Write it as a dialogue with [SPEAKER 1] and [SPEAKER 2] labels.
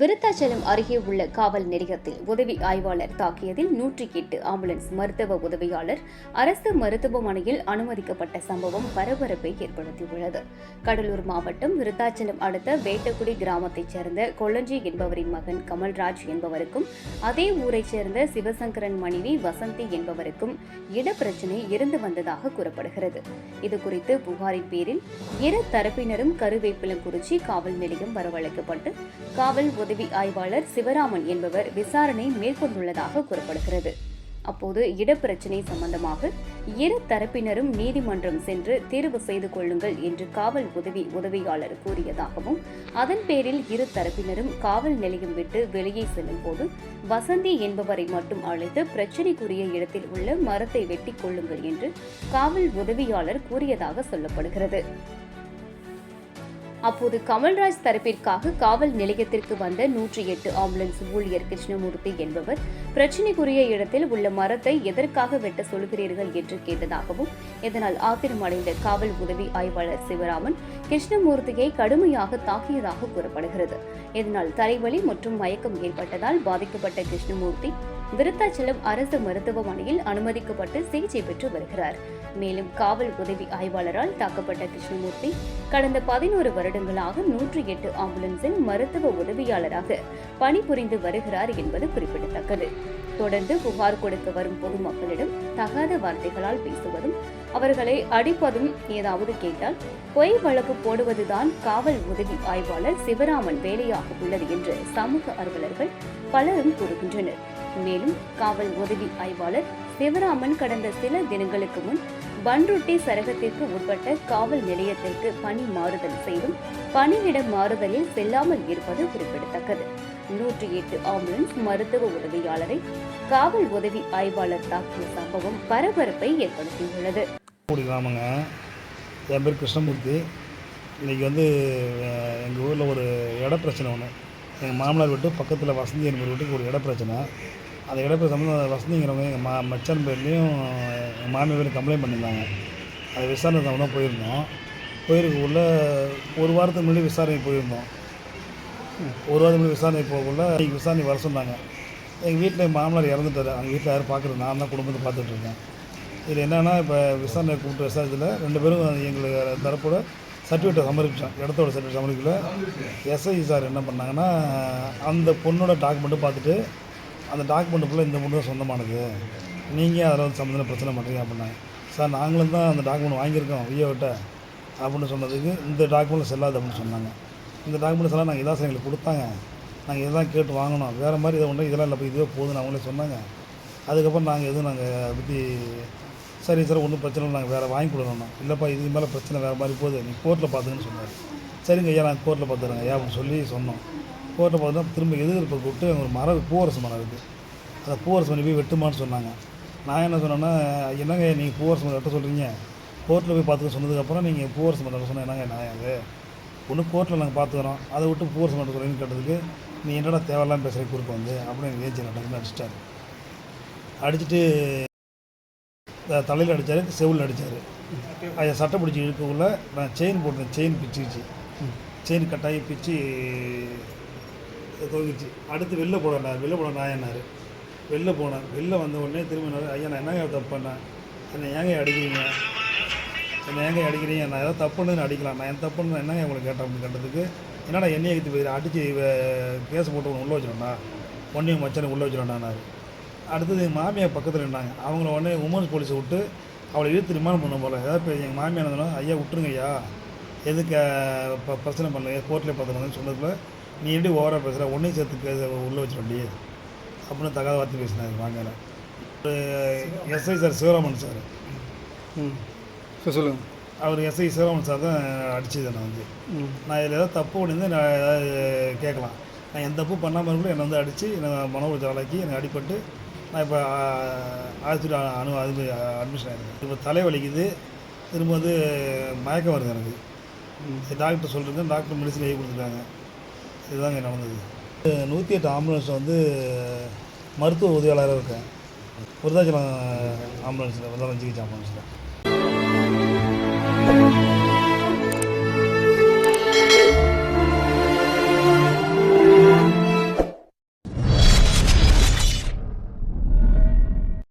[SPEAKER 1] விருத்தாச்சலம் அருகே உள்ள காவல் நிலையத்தில் உதவி ஆய்வாளர் தாக்கியதில் நூற்றி எட்டு ஆம்புலன்ஸ் மருத்துவ உதவியாளர் அரசு மருத்துவமனையில் அனுமதிக்கப்பட்ட சம்பவம் பரபரப்பை ஏற்படுத்தியுள்ளது. கடலூர் மாவட்டம் விருத்தாச்சலம் அடுத்த வேட்டக்குடி கிராமத்தைச் சேர்ந்த கொள்ளஞ்சி என்பவரின் மகன் கமல்ராஜ் என்பவருக்கும் அதே ஊரைச் சேர்ந்த சிவசங்கரன் மனைவி வசந்தி என்பவருக்கும் இடப்பிரச்சினை இருந்து வந்ததாக கூறப்படுகிறது. இதுகுறித்து புகாரின் பேரில் இரு தரப்பினரும் கருவேப்பிலங்குறிச்சி காவல் நிலையம் வரவழைக்கப்பட்டு காவல் உதவி ஆய்வாளர் சிவராமன் என்பவர் விசாரணை மேற்கொண்டுள்ளதாக கூறப்படுகிறது. அப்போது இடப்பிரச்சினை சம்பந்தமாக இரு தரப்பினரும் நீதிமன்றம் சென்று தீர்வு செய்து கொள்ளுங்கள் என்று காவல் உதவி உதவியாளர் கூறியதாகவும் அதன் பேரில் இரு தரப்பினரும் காவல் நிலையம் விட்டு வெளியே செல்லும் போது வசந்தி என்பவரை மட்டும் அழைத்து பிரச்சினைக்குரிய இடத்தில் உள்ள மரத்தை வெட்டிக் கொள்ளுங்கள் என்று காவல் உதவியாளர் கூறியதாக சொல்லப்படுகிறது. அப்போது கமல்ராஜ் தரப்பிற்காக காவல் நிலையத்திற்கு வந்த நூற்றி எட்டு ஆம்புலன்ஸ் ஊழியர் கிருஷ்ணமூர்த்தி என்பவர் பிரச்சினைக்குரிய இடத்தில் உள்ள மரத்தை எதற்காக வெட்ட சொல்கிறீர்கள் என்று கேட்டதாகவும் இதனால் ஆத்திரமடைந்த காவல் உதவி ஆய்வாளர் சிவராமன் கிருஷ்ணமூர்த்தியை கடுமையாக தாக்கியதாக கூறப்படுகிறது. இதனால் தலைவலி மற்றும் மயக்கம் ஏற்பட்டதால் பாதிக்கப்பட்ட கிருஷ்ணமூர்த்தி விருத்தாச்சலம் அரசு மருத்துவமனையில் அனுமதிக்கப்பட்டு சிகிச்சை பெற்று வருகிறார். மேலும் காவல் உதவி ஆய்வாளரால் தாக்கப்பட்ட கிருஷ்ணமூர்த்தி கடந்த பதினோரு வருடங்களாக நூற்றி எட்டு ஆம்புலன்ஸில் மருத்துவ உதவியாளராக பணிபுரிந்து வருகிறார் என்பது குறிப்பிடத்தக்கது. தொடர்ந்து புகார் கொடுக்க வரும் பொதுமக்களிடம் தகாத வார்த்தைகளால் பேசுவதும் அவர்களை அடிப்பதும் ஏதாவது கேட்டால் பொய் வழக்கு போடுவதுதான் காவல் உதவி ஆய்வாளர் சிவராமன் வேலையாக உள்ளது என்று சமூக அலுவலர்கள் பலரும் கூறுகின்றனர். மேலும் காவல் உதவி ஆய்வாளர் சிவராமன் கடந்த சில தினங்களுக்கு முன் பன்ருட்டி சரகத்திற்கு உட்பட்ட காவல் நிலையத்திற்கு பணி மாறுதல் செய்தும் பணியிட மாறுதலில் செல்லாமல் இருப்பது குறிப்பிடத்தக்கது. நூற்றி எட்டு ஆம்புலன்ஸ் மருத்துவ உதவியாளரை காவல் உதவி ஆய்வாளர் தாக்கிய சம்பவம் பரபரப்பை ஏற்படுத்தியுள்ளது.
[SPEAKER 2] கூடி கிராமங்க. என் பேர் கிருஷ்ணமூர்த்தி. இன்றைக்கி வந்து எங்கள் ஊரில் ஒரு இட பிரச்சனை ஒன்று எங்கள் மாமனார் வீட்டு பக்கத்தில் வசந்தி என்பவர் வீட்டுக்கு ஒரு இட பிரச்சனை. அந்த இட பிரச்சனை வசந்திங்கிறவங்க எங்கள் மா மச்சான் பேர்லேயும் எங்கள் மாமியார் பேர் கம்ப்ளைண்ட் பண்ணியிருந்தாங்க. அது விசாரணை தான் போயிருந்தோம். போயிருக்கக்குள்ள ஒரு வாரத்துக்கு முன்னாடி விசாரணை போயிருந்தோம். ஒரு வாரத்துக்கு முன்னாடி விசாரணை போகக்குள்ள இன்றைக்கி விசாரணை வர சொன்னாங்க. எங்கள் வீட்டில் மாமனார் இறந்துட்டார். அவங்க வீட்டில் யாரும் பார்க்குறது நான் தான் குடும்பத்தை பார்த்துட்ருக்கேன் இது என்னென்னா இப்போ விசாரணை கூப்பிட்டு விசாரிச்சதில் ரெண்டு பேரும் எங்களுக்கு தரப்போட சர்டிஃபிகேட்டை சமர்ப்பித்தோம் இடத்தோட சர்டிஃபிகேட் சமர்ப்பிக்கல. எஸ்ஐ சார் என்ன பண்ணாங்கன்னா அந்த பொண்ணோட டாக்குமெண்ட்டு பார்த்துட்டு அந்த டாக்குமெண்ட் ஃபுல்லாக இந்த பொண்ணு சொந்தமானது. நீங்கள் அதில் வந்து சம்மந்தம் பிரச்சனை பண்ணுறீங்க அப்படின்னாங்க சார் நாங்களும் தான் அந்த டாக்குமெண்ட் வாங்கியிருக்கோம் வியோவிட்ட அப்படின்னு சொன்னதுக்கு இந்த டாக்குமெண்ட் செல்லாது அப்படின்னு சொன்னாங்க. இந்த டாக்குமெண்ட்ஸ் எல்லாம் நாங்கள் இதான் சார் எங்களுக்கு கொடுத்தாங்க. நாங்கள் இதெல்லாம் கேட்டு வாங்கினோம் வேறு மாதிரி இதை ஒன்று இதெல்லாம் இல்லை இதுவே போதுன்னு அவங்களே சொன்னாங்க. அதுக்கப்புறம் நாங்கள் எதுவும் நாங்கள் அதை பற்றி சரி சார் ஒன்றும் பிரச்சனை இல்லை நாங்கள் வேறு வாங்கி கொடுக்கணும் இல்லைப்பா இதுக்கு மேலே பிரச்சனை வேறு மாதிரி போகுது நீ கோர்ட்டில் பார்த்துங்கன்னு சொன்னார். சரிங்க ஐயா நாங்கள் கோர்ட்டில் பார்த்துறேங்க ஐயா அப்படின்னு சொல்லி சொன்னோம். கோர்ட்டில் பார்த்தா திரும்ப எதிர்ப்பு கூப்பிட்டு ஒரு மரம் பூவரசு மரம் இருக்குது அதை பூவரசு மணி போய் வெட்டுமான்னு சொன்னாங்க. நான் என்ன சொன்னேன்னா என்னங்க நீங்கள் பூவரசு மரம் வெட்ட சொல்கிறீங்க கோர்ட்டில் போய் பார்த்துக்க சொன்னதுக்கப்புறம் நீங்கள் பூவரசு மரம் வெட்ட சொன்னால் என்னங்க நான் அது? ஒன்று கோர்ட்டில் நாங்கள் பார்த்துக்குறோம். அதை விட்டு பூவரசு மரம் சொல்லுங்கன்னு கேட்டதுக்கு நீ என்னடா தேவையில்லாமல் பேசுகிற குறுக்க வந்து? அப்படின்னு ஏஜி நடக்குன்னு அடிச்சிட்டாரு. அடிச்சுட்டு தலையில் அடித்தார் செவில் அடித்தார் அதை சட்டை பிடிச்சி இழுக்கக்குள்ள நான் செயின் போட்டேன் செயின் பிச்சுக்கிச்சு. செயின் கட்டாயி பிச்சு தொங்கிச்சு. அடுத்து வெளில போடண்டா வெளில போட நாயன்னார் வெளில போனேன். வெளில வந்த உடனே திரும்ப ஐயா நான் என்னங்க தப்பு பண்ணேன்? என்னை ஏங்க அடிக்கிறீங்க? என்னை ஏங்க அடிக்கிறீங்க? நான் ஏதாவது தப்புன்னு அடிக்கலாம். நான் என் தப்புன்னு என்னங்க உங்களுக்கு கேட்டேன்? அப்படின்னு கேட்டதுக்கு என்னடா என்னையை எடுத்து போய் அடித்து கேஸ் போட்டு உன்னை உள்ளே வச்சிடண்டா ஒன்றையும் மச்சனை உள்ளே வச்சிடண்டானாரு அடுத்தது எங்கள் மாமியார் பக்கத்தில் இருந்தாங்க அவங்கள உடனே உமன்ஸ் போலீஸை விட்டு அவளை இழுத்து ரிமாண்ட் பண்ண போல. ஏதாவது இப்போ எங்கள் மாமியார் இருந்தாலும் ஐயா விட்டுருங்க ஐயா. எதுக்கு இப்போ பிரச்சனை பண்ணல கோர்ட்டில் பார்த்துருந்தேன்னு சொன்னதுக்குள்ள நீ எப்படி ஓவராக பேசுகிற ஒன்றையும் சேர்த்து பேச உள்ளே வச்சிடண்டி அப்படின்னு தகாத வார்த்தை பேசினாங்க மாமியார் எஸ்ஐ சார் சிவராமன் சார்.
[SPEAKER 3] ம். சரி சொல்லுங்கள்
[SPEAKER 2] அவர் எஸ்ஐ சிவராமன் சார் தான் அடிச்சது நான் வந்து.
[SPEAKER 3] ம்.
[SPEAKER 2] நான் இதில் ஏதாவது தப்பு பண்ணிருந்து நான் ஏதாவது கேட்கலாம். நான் எந்த தப்பு பண்ணாமல் இருக்கணும் என்னை வந்து அடித்து என்னை மன உளைச்சல் ஆளாக்கி எனக்கு அடிபட்டு நான் இப்போ ஆஸ்பத்திரி அனு அது அட்மிஷன் ஆகிருக்கேன் இப்போ தலை வலிக்குது. திரும்ப வந்து மயக்கம் வருது எனக்கு. டாக்டர் சொல்லிருக்கேன் டாக்டர் மெடிசன் எழுதி கொடுத்துருக்காங்க. இதுதாங்க நடந்தது நூற்றி எட்டு ஆம்புலன்ஸ் வந்து மருத்துவ உதவியாளராக இருக்கேன். விருதாச்சலம் ஆம்புலன்ஸில் விருதாச்சலம் ஜிஹெச் ஆம்புலன்ஸில்.